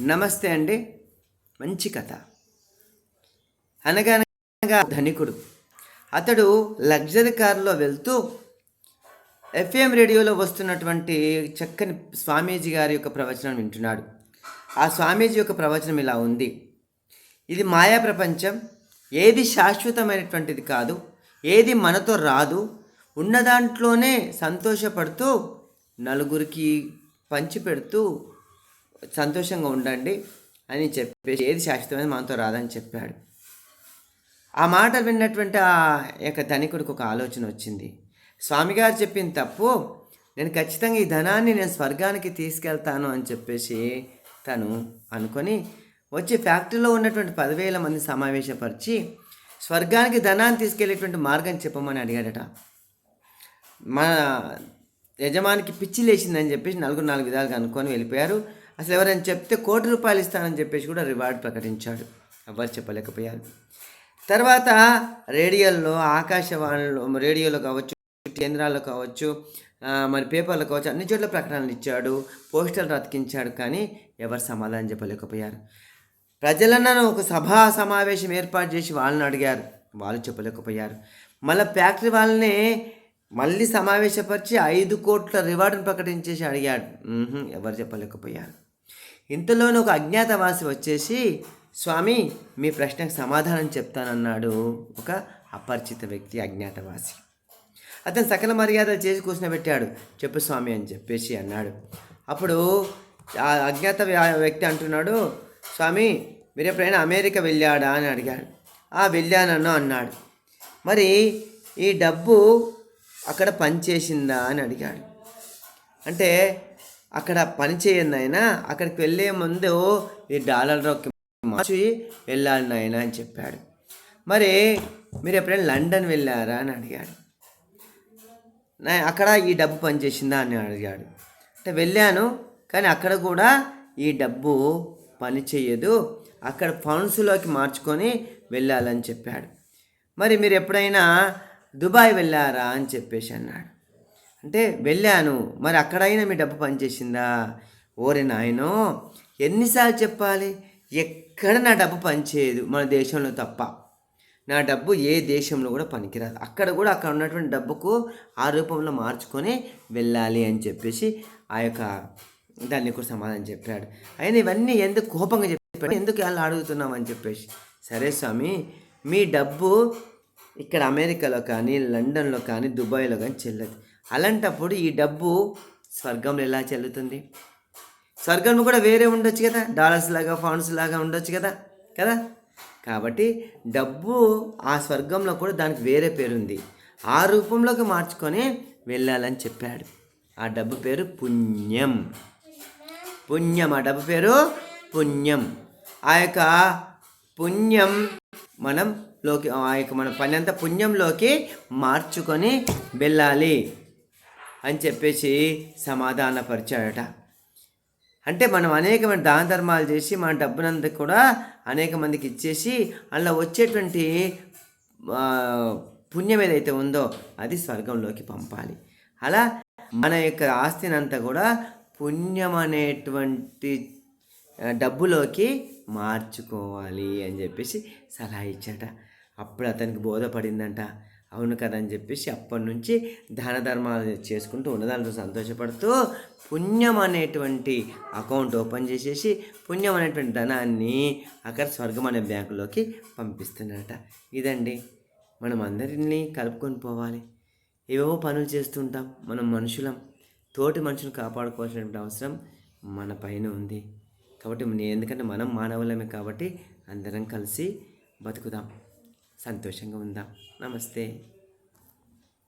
నమస్తే అండి. మంచి కథ. అనగనగా ధనికుడు. అతడు లగ్జరీ కారులో వెళ్తూ ఎఫ్ఎం రేడియోలో వస్తున్నటువంటి చక్కని స్వామీజీ గారి యొక్క ప్రవచనం వింటున్నాడు. ఆ స్వామీజీ యొక్క ప్రవచనం ఇలా ఉంది. ఇది మాయా ప్రపంచం. ఏది శాశ్వతమైనటువంటిది కాదు. ఏది మనతో రాదు. ఉన్న దాంట్లోనే సంతోషపడుతూ నలుగురికి పంచిపెడుతూ సంతోషంగా ఉండండి అని చెప్పేసి ఏది శాశ్వతమైన మనతో రాదని చెప్పాడు. ఆ మాట విన్నటువంటి ఆ యొక్క ధనికుడికి ఒక ఆలోచన వచ్చింది. స్వామిగారు చెప్పిన తప్పు నేను ఖచ్చితంగా ఈ ధనాన్ని నేను స్వర్గానికి తీసుకెళ్తాను అని చెప్పేసి తను అనుకొని వచ్చి ఫ్యాక్టరీలో ఉన్నటువంటి పదివేల మంది సమావేశపరిచి స్వర్గానికి ధనాన్ని తీసుకెళ్ళేటువంటి మార్గం చెప్పమని అడిగాడట. మన యజమానికి పిచ్చి లేచిందని చెప్పేసి నలుగురు నాలుగు విధాలుగా అనుకొని వెళ్ళిపోయారు. అసలు ఎవరైనా చెప్తే కోటి రూపాయలు ఇస్తానని చెప్పేసి కూడా రివార్డ్ ప్రకటించాడు. ఎవరు చెప్పలేకపోయారు. తర్వాత రేడియోల్లో ఆకాశవాణిలో రేడియోలో కావచ్చు కేంద్రాల్లో కావచ్చు మరి పేపర్లో కావచ్చు అన్ని చోట్ల ప్రకటనలు ఇచ్చాడు పోస్టర్లు అతికించాడు కానీ ఎవరు సమాధానం చెప్పలేకపోయారు. ప్రజలను ఒక సభా సమావేశం ఏర్పాటు చేసి వాళ్ళని అడిగారు. వాళ్ళు చెప్పలేకపోయారు. మళ్ళీ ఫ్యాక్టరీ వాళ్ళని మళ్ళీ సమావేశపరిచి ఐదు కోట్ల రివార్డును ప్రకటించేసి అడిగాడు. ఎవరు చెప్పలేకపోయారు. ఇంతలోనే ఒక అజ్ఞాతవాసి వచ్చేసి స్వామి మీ ప్రశ్నకు సమాధానం చెప్తానన్నాడు. ఒక అపరిచిత వ్యక్తి అజ్ఞాతవాసి. అతను సకల మర్యాద చేసి కూర్చునబెట్టాడు చెప్పు స్వామి అని చెప్పేసి అన్నాడు. అప్పుడు ఆ అజ్ఞాత వ్యక్తి అంటున్నాడు స్వామి మీరు ఎప్పుడైనా అమెరికా వెళ్ళాడా? అని అడిగాడు. ఆ వెళ్ళానన్నా అన్నాడు. మరి ఈ డబ్బు అక్కడ పనిచేసిందా? అని అడిగాడు. అంటే అక్కడ పని చేయండి ఆయన అక్కడికి వెళ్ళే ముందు ఈ డాలర్లోకి మార్చి వెళ్ళాలి నాయన అని చెప్పాడు. మరి మీరు ఎప్పుడైనా లండన్ వెళ్ళారా అని అడిగాడు. అక్కడ ఈ డబ్బు పనిచేసిందా అని అడిగాడు. అంటే వెళ్ళాను కానీ అక్కడ కూడా ఈ డబ్బు పని చేయదు. అక్కడ ఫండ్స్లోకి మార్చుకొని వెళ్ళాలని చెప్పాడు. మరి మీరు ఎప్పుడైనా దుబాయ్ వెళ్ళారా అని చెప్పేసి అన్నాడు. అంటే వెళ్ళాను. మరి అక్కడైనా మీ డబ్బు పనిచేసిందా? ఓరే నాయనో ఎన్నిసార్లు చెప్పాలి? ఎక్కడ నా డబ్బు పనిచేయదు మన దేశంలో తప్ప. నా డబ్బు ఏ దేశంలో కూడా పనికిరాదు. అక్కడ కూడా అక్కడ ఉన్నటువంటి డబ్బుకు ఆ రూపంలో మార్చుకొని వెళ్ళాలి అని చెప్పేసి ఆ యొక్క దాన్ని కూడా సమాధానం చెప్పాడు. అయినా ఇవన్నీ ఎందుకు కోపంగా చెప్పాడు? ఎందుకు అలా అడుగుతున్నామని చెప్పేసి. సరే స్వామి మీ డబ్బు ఇక్కడ అమెరికాలో కానీ లండన్లో కానీ దుబాయ్లో కానీ చెల్లదు. అలాంటప్పుడు ఈ డబ్బు స్వర్గంలో ఎలా చెల్లుతుంది? స్వర్గంలో కూడా వేరే ఉండొచ్చు కదా. డాలర్స్ లాగా ఫౌండ్స్ లాగా ఉండొచ్చు కదా. కదా? కాబట్టి డబ్బు ఆ స్వర్గంలో కూడా దానికి వేరే పేరుంది. ఆ రూపంలోకి మార్చుకొని వెళ్ళాలని చెప్పాడు. ఆ డబ్బు పేరు పుణ్యం. పుణ్యం. ఆ డబ్బు పేరు పుణ్యం. ఆ యొక్క పుణ్యం మనం లోకి ఆ యొక్క మన పని అంతా పుణ్యంలోకి మార్చుకొని వెళ్ళాలి. అని చెప్పేసి సమాధానపరిచాడట. అంటే మనం అనేకమైన దాన ధర్మాలు చేసి మన డబ్బునంతా కూడా అనేక మందికి ఇచ్చేసి అందులో వచ్చేటువంటి పుణ్యం ఏదైతే ఉందో అది స్వర్గంలోకి పంపాలి. అలా మన యొక్క ఆస్తిని అంతా కూడా పుణ్యం అనేటువంటి డబ్బులోకి మార్చుకోవాలి అని చెప్పేసి సలహా ఇచ్చాట అప్పుడు అతనికి బోధపడిందంట. అవును కదా అని చెప్పేసి అప్పటి నుంచి దాన ధర్మాలు చేసుకుంటూ ఉన్నదాంట్లో సంతోషపడుతూ పుణ్యం అనేటువంటి అకౌంట్ ఓపెన్ చేసేసి పుణ్యం అనేటువంటి ధనాన్ని అక్కడ స్వర్గం అనే బ్యాంకులోకి పంపిస్తున్నారట. ఇదండి. మనం అందరినీ కలుపుకొని పోవాలి. ఏవేవో పనులు చేస్తుంటాం మనం మనుషులం. తోటి మనుషులను కాపాడుకోవాల్సినటువంటి అవసరం మన పైన ఉంది. కాబట్టి నేను ఎందుకంటే మనం మానవులమే కాబట్టి అందరం కలిసి బతుకుదాం. సంతోషంగా ఉందాం. నమస్తే.